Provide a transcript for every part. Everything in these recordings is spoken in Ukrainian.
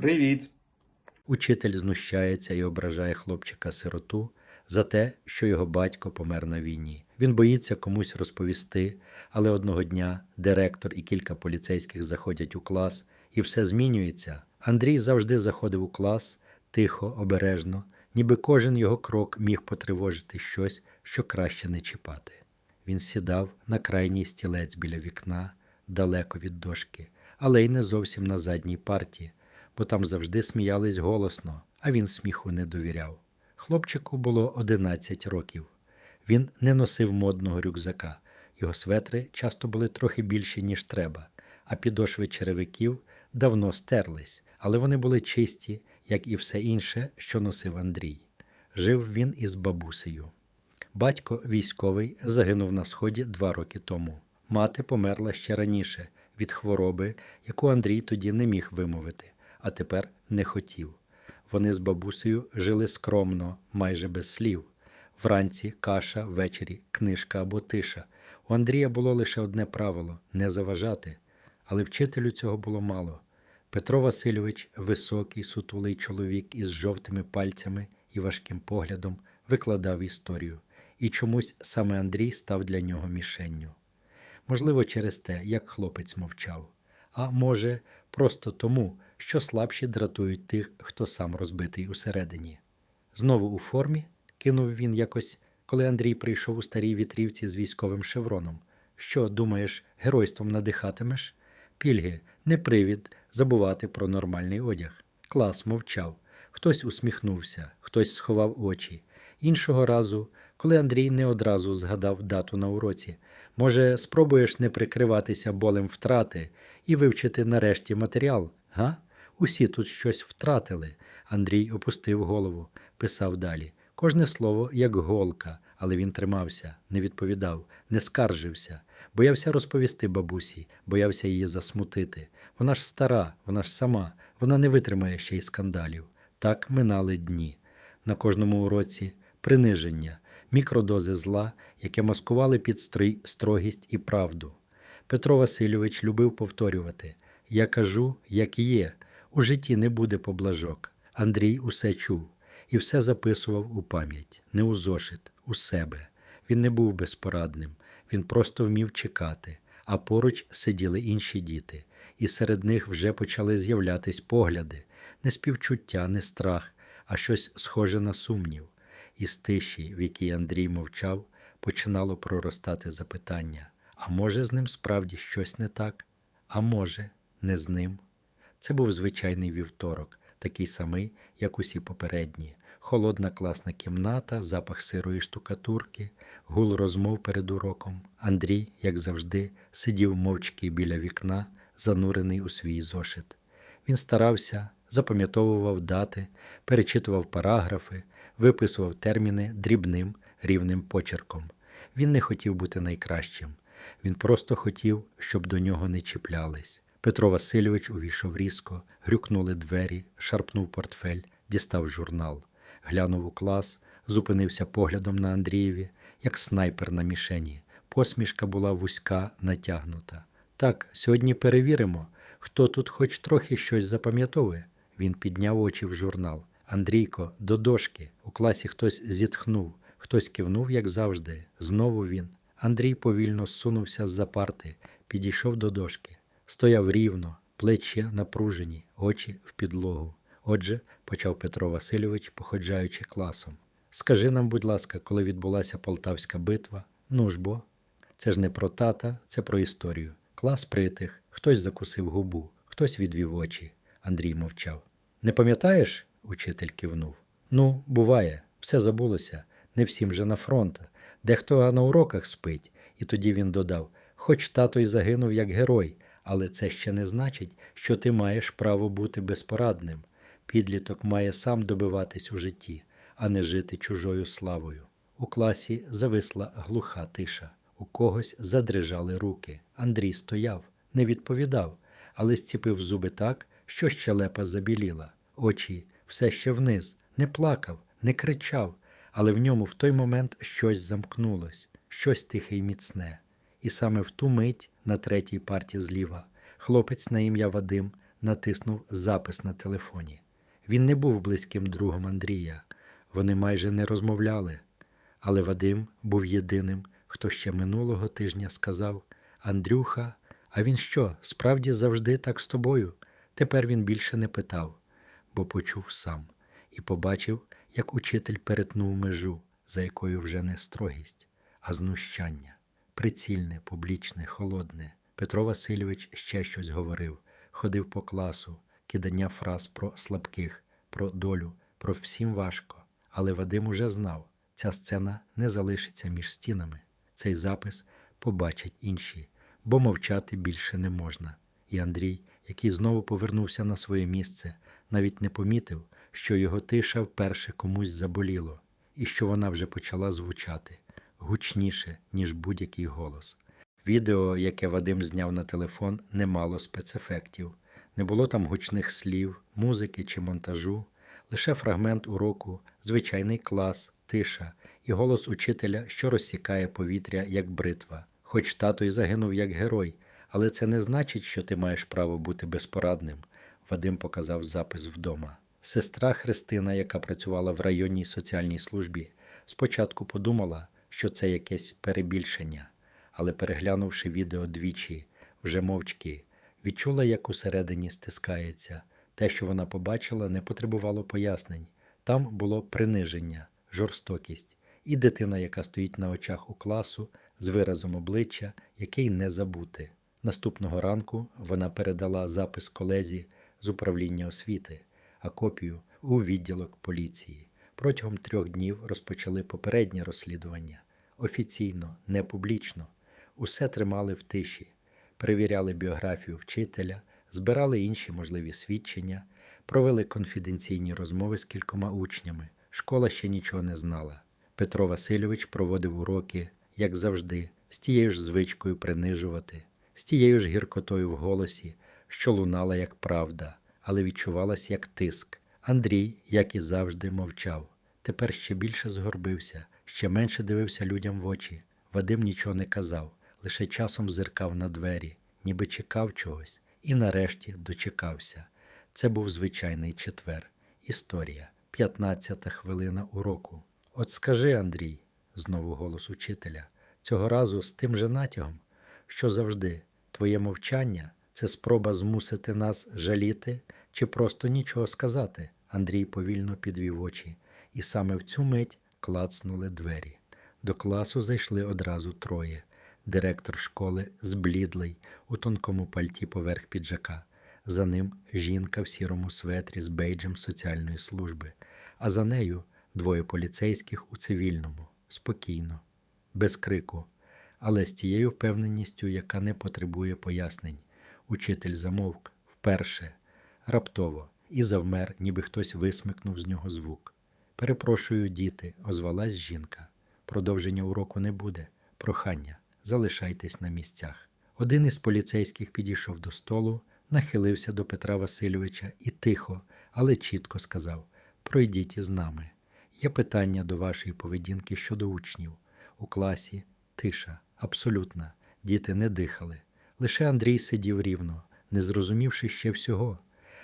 Привіт. Учитель знущається і ображає хлопчика-сироту за те, що його батько помер на війні. Він боїться комусь розповісти, але одного дня директор і кілька поліцейських заходять у клас, і все змінюється. Андрій завжди заходив у клас тихо, обережно, ніби кожен його крок міг потривожити щось, що краще не чіпати. Він сідав на крайній стілець біля вікна, далеко від дошки, але й не зовсім на задній парті, бо там завжди сміялись голосно, а він сміху не довіряв. Хлопчику було 11 років. Він не носив модного рюкзака. Його светри часто були трохи більші, ніж треба, а підошви черевиків давно стерлись, але вони були чисті, як і все інше, що носив Андрій. Жив він із бабусею. Батько військовий загинув на сході два роки тому. Мати померла ще раніше від хвороби, яку Андрій тоді не міг вимовити, а тепер не хотів. Вони з бабусею жили скромно, майже без слів. Вранці каша, ввечері книжка або тиша. У Андрія було лише одне правило не заважати, але вчителю цього було мало. Петро Васильович, високий, сутулий чоловік із жовтими пальцями і важким поглядом, викладав історію, і чомусь саме Андрій став для нього мішенню. Можливо, через те, як хлопець мовчав, а може, просто тому, що слабші дратують тих, хто сам розбитий усередині. Знову у формі кинув він якось, коли Андрій прийшов у старій вітрівці з військовим шевроном. Що, думаєш, геройством надихатимеш? Пільги, не привід забувати про нормальний одяг. Клас мовчав. Хтось усміхнувся, хтось сховав очі. Іншого разу, коли Андрій не одразу згадав дату на уроці, може, спробуєш не прикриватися болем втрати і вивчити нарешті матеріал, га? Усі тут щось втратили. Андрій опустив голову, писав далі. Кожне слово як голка, але він тримався, не відповідав, не скаржився, боявся розповісти бабусі, боявся її засмутити. Вона ж стара, вона ж сама, вона не витримає ще й скандалів. Так минали дні. На кожному уроці приниження, мікродози зла, яке маскували під строгість і правду. Петро Васильович любив повторювати: Я кажу, як є, у житті не буде поблажок. Андрій усе чув і все записував у пам'ять, не у зошит, у себе. Він не був безпорадним, він просто вмів чекати, а поруч сиділи інші діти, і серед них вже почали з'являтись погляди, не співчуття, не страх, а щось схоже на сумнів. Із тиші, в якій Андрій мовчав, починало проростати запитання: а може, з ним справді щось не так? А може, не з ним? Це був звичайний вівторок, такий самий, як усі попередні. Холодна класна кімната, запах сирої штукатурки, гул розмов перед уроком. Андрій, як завжди, сидів мовчки біля вікна, занурений у свій зошит. Він старався, запам'ятовував дати, перечитував параграфи, виписував терміни дрібним, рівним почерком. Він не хотів бути найкращим. Він просто хотів, щоб до нього не чіплялись. Петро Васильович увійшов різко, грюкнули двері, шарпнув портфель, дістав журнал, глянув у клас, зупинився поглядом на Андрієві, як снайпер на мішені. Посмішка була вузька, натягнута. Так, сьогодні перевіримо, хто тут хоч трохи щось запам'ятовує. Він підняв очі в журнал. Андрійко, до дошки. У класі хтось зітхнув, хтось кивнув, як завжди. Знову він. Андрій повільно зсунувся з-за парти, підійшов до дошки. Стояв рівно, плечі напружені, очі в підлогу. Отже, почав Петро Васильович, походжаючи класом. Скажи нам, будь ласка, коли відбулася Полтавська битва? Ну ж бо. Це ж не про тата, це про історію. Клас притих, хтось закусив губу, хтось відвів очі. Андрій мовчав. Не пам'ятаєш? Учитель кивнув. Ну, буває, все забулося, не всім же на фронт. Дехто на уроках спить, і тоді він додав: Хоч тато й загинув як герой, але це ще не значить, що ти маєш право бути безпорадним. Підліток має сам добиватись у житті, а не жити чужою славою. У класі зависла глуха тиша. У когось задрижали руки. Андрій стояв, не відповідав, але зціпив зуби так, що щелепа забіліла. Очі все ще вниз, не плакав, не кричав, але в ньому в той момент щось замкнулось, щось тихе й міцне. І саме в ту мить, на третій парті зліва, хлопець на ім'я Вадим натиснув запис на телефоні. Він не був близьким другом Андрія. Вони майже не розмовляли. Але Вадим був єдиним, хто ще минулого тижня сказав: Андрюха, а він що, справді завжди так з тобою? Тепер він більше не питав, бо почув сам і побачив, як учитель перетнув межу, за якою вже не строгість, а знущання. Прицільне, публічне, холодне. Петро Васильович ще щось говорив, ходив по класу, кидання фраз про слабких, про долю, про всім важко. Але Вадим уже знав, ця сцена не залишиться між стінами. Цей запис побачать інші, бо мовчати більше не можна. І Андрій, який знову повернувся на своє місце, навіть не помітив, що його тиша вперше комусь заболіло, і що вона вже почала звучати гучніше, ніж будь-який голос. Відео, яке Вадим зняв на телефон, не мало спецефектів, не було там гучних слів, музики чи монтажу, лише фрагмент уроку, звичайний клас, тиша і голос учителя, що розсікає повітря як бритва. Хоч тато й загинув як герой, але це не значить, що ти маєш право бути безпорадним. Вадим показав запис вдома. Сестра Христина, яка працювала в районній соціальній службі, спочатку подумала, що це якесь перебільшення, але переглянувши відео двічі, вже мовчки, відчула, як усередині стискається. Те, що вона побачила, не потребувало пояснень. Там було приниження, жорстокість і дитина, яка стоїть на очах у класу з виразом обличчя, який не забути. Наступного ранку вона передала запис колезі з управління освіти, а копію у відділок поліції. Протягом трьох днів розпочали попереднє розслідування офіційно, не публічно. Усе тримали в тиші, перевіряли біографію вчителя, збирали інші можливі свідчення, провели конфіденційні розмови з кількома учнями. Школа ще нічого не знала. Петро Васильович проводив уроки, як завжди, з тією ж звичкою принижувати, з тією ж гіркотою в голосі, що лунала як правда, але відчувалась як тиск. Андрій, як і завжди, мовчав. Тепер ще більше згорбився, ще менше дивився людям в очі. Вадим нічого не казав, лише часом зиркав на двері, ніби чекав чогось, і нарешті дочекався. Це був звичайний четвер. Історія, п'ятнадцята хвилина уроку. От скажи, Андрій, знову голос учителя, цього разу з тим же натягом, що завжди твоє мовчання це спроба змусити нас жаліти чи просто нічого сказати. Андрій повільно підвів очі, і саме в цю мить клацнули двері. До класу зайшли одразу троє. Директор школи, зблідлий, у тонкому пальті поверх піджака. За ним жінка в сірому светрі з бейджем соціальної служби, а за нею двоє поліцейських у цивільному, спокійно, без крику, але з тією впевненістю, яка не потребує пояснень. Учитель замовк вперше, раптово, і завмер, ніби хтось висмикнув з нього звук. Перепрошую, діти, озвалась жінка. Продовження уроку не буде. Прохання, залишайтесь на місцях. Один із поліцейських підійшов до столу, нахилився до Петра Васильовича і тихо, але чітко сказав: Пройдіть із нами. Є питання до вашої поведінки щодо учнів. У класі тиша, абсолютна. Діти не дихали. Лише Андрій сидів рівно, не зрозумівши ще всього,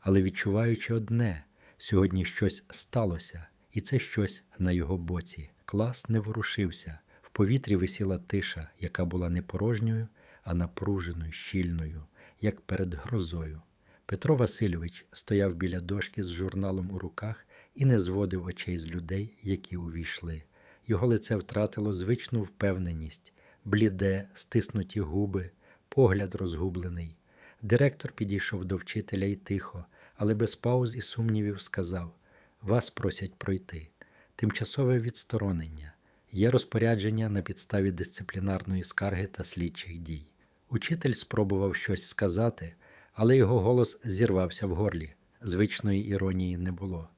але відчуваючи одне: сьогодні щось сталося, і це щось на його боці. Клас не ворушився. В повітрі висіла тиша, яка була не порожньою, а напруженою, щільною, як перед грозою. Петро Васильович стояв біля дошки з журналом у руках і не зводив очей з людей, які увійшли. Його лице втратило звичну впевненість, бліде, стиснуті губи, погляд розгублений. Директор підійшов до вчителя і тихо, але без пауз і сумнівів сказав: Вас просять пройти. Тимчасове відсторонення. Є розпорядження на підставі дисциплінарної скарги та слідчих дій. Учитель спробував щось сказати, але його голос зірвався в горлі. Звичної іронії не було.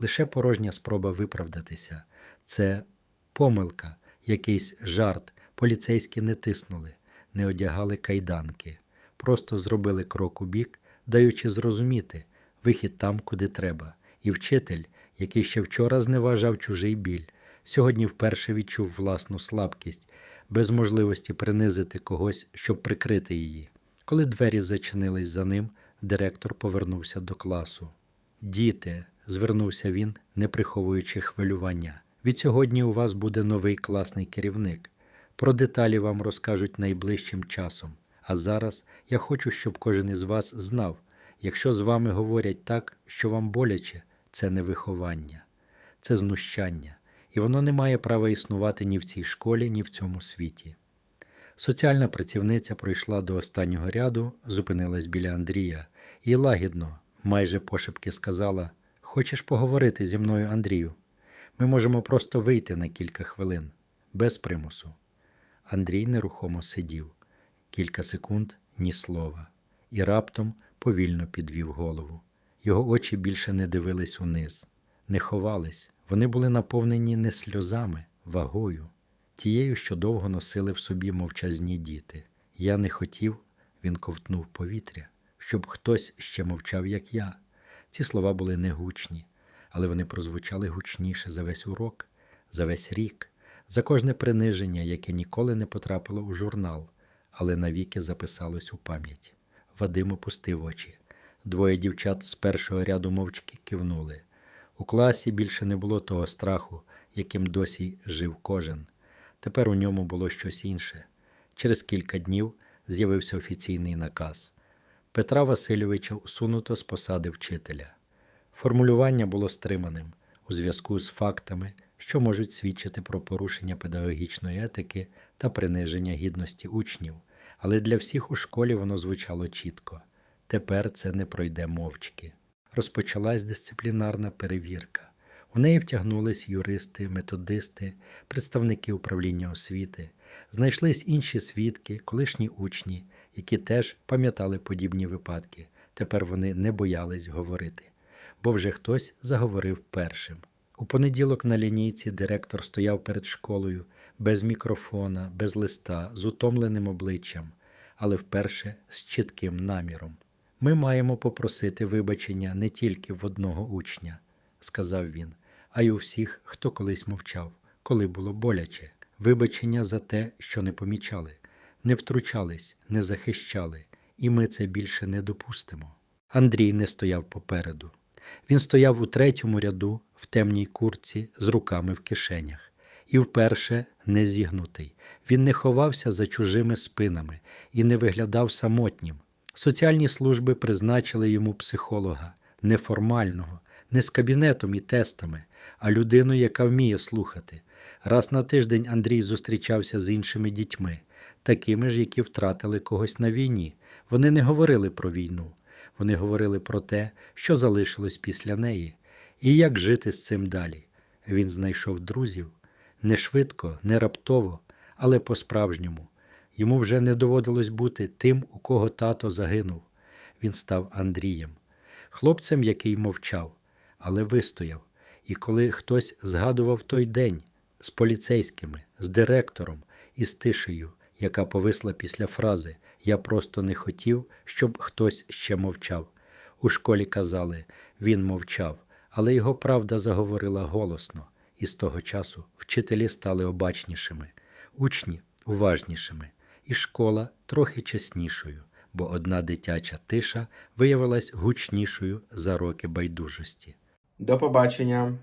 Лише порожня спроба виправдатися. Це помилка, якийсь жарт. Поліцейські не тиснули, не одягали кайданки, просто зробили крок у бік, даючи зрозуміти вихід там, куди треба. І вчитель, який ще вчора зневажав чужий біль, сьогодні вперше відчув власну слабкість, без можливості принизити когось, щоб прикрити її. Коли двері зачинились за ним, директор повернувся до класу. Діти, звернувся він, не приховуючи хвилювання. Від сьогодні у вас буде новий класний керівник. Про деталі вам розкажуть найближчим часом. А зараз я хочу, щоб кожен із вас знав, якщо з вами говорять так, що вам боляче, це не виховання, це знущання, і воно не має права існувати ні в цій школі, ні в цьому світі. Соціальна працівниця пройшла до останнього ряду, зупинилась біля Андрія і лагідно, майже пошепки сказала: Хочеш поговорити зі мною, Андрію? Ми можемо просто вийти на кілька хвилин, без примусу. Андрій нерухомо сидів. Кілька секунд ні слова, і раптом повільно підвів голову. Його очі більше не дивились униз, не ховались, вони були наповнені не сльозами, вагою, тією, що довго носили в собі мовчазні діти. Я не хотів, він ковтнув повітря, щоб хтось ще мовчав, як я. Ці слова були негучні, але вони прозвучали гучніше за весь урок, за весь рік, за кожне приниження, яке ніколи не потрапило у журнал, але навіки записалось у пам'ять. Вадим опустив очі. Двоє дівчат з першого ряду мовчки кивнули. У класі більше не було того страху, яким досі жив кожен. Тепер у ньому було щось інше. Через кілька днів з'явився офіційний наказ. Петра Васильовича усунуто з посади вчителя. Формулювання було стриманим у зв'язку з фактами, що можуть свідчити про порушення педагогічної етики та приниження гідності учнів, але для всіх у школі воно звучало чітко. Тепер це не пройде мовчки. Розпочалась дисциплінарна перевірка. У неї втягнулись юристи, методисти, представники управління освіти, знайшлись інші свідки, колишні учні, які теж пам'ятали подібні випадки. Тепер вони не боялись говорити, бо вже хтось заговорив першим. У понеділок на лінійці директор стояв перед школою без мікрофона, без листа, з утомленим обличчям, але вперше з чітким наміром. Ми маємо попросити вибачення не тільки в одного учня, сказав він, а й у всіх, хто колись мовчав, коли було боляче. Вибачення за те, що не помічали, не втручались, не захищали, і ми це більше не допустимо. Андрій не стояв попереду. Він стояв у третьому ряду в темній курці з руками в кишенях, і вперше не зігнутий. Він не ховався за чужими спинами і не виглядав самотнім. Соціальні служби призначили йому психолога, неформального, не з кабінетом і тестами, а людину, яка вміє слухати. Раз на тиждень Андрій зустрічався з іншими дітьми, такими ж, які втратили когось на війні. Вони не говорили про війну, вони говорили про те, що залишилось після неї, і як жити з цим далі. Він знайшов друзів не швидко, не раптово, але по-справжньому. Йому вже не доводилось бути тим, у кого тато загинув. Він став Андрієм, хлопцем, який мовчав, але вистояв. І коли хтось згадував той день з поліцейськими, з директором і з тишею, яка повисла після фрази Я просто не хотів, щоб хтось ще мовчав. У школі казали він мовчав, але його правда заговорила голосно, і з того часу вчителі стали обачнішими, учні уважнішими, і школа трохи чеснішою, бо одна дитяча тиша виявилась гучнішою за роки байдужості. До побачення.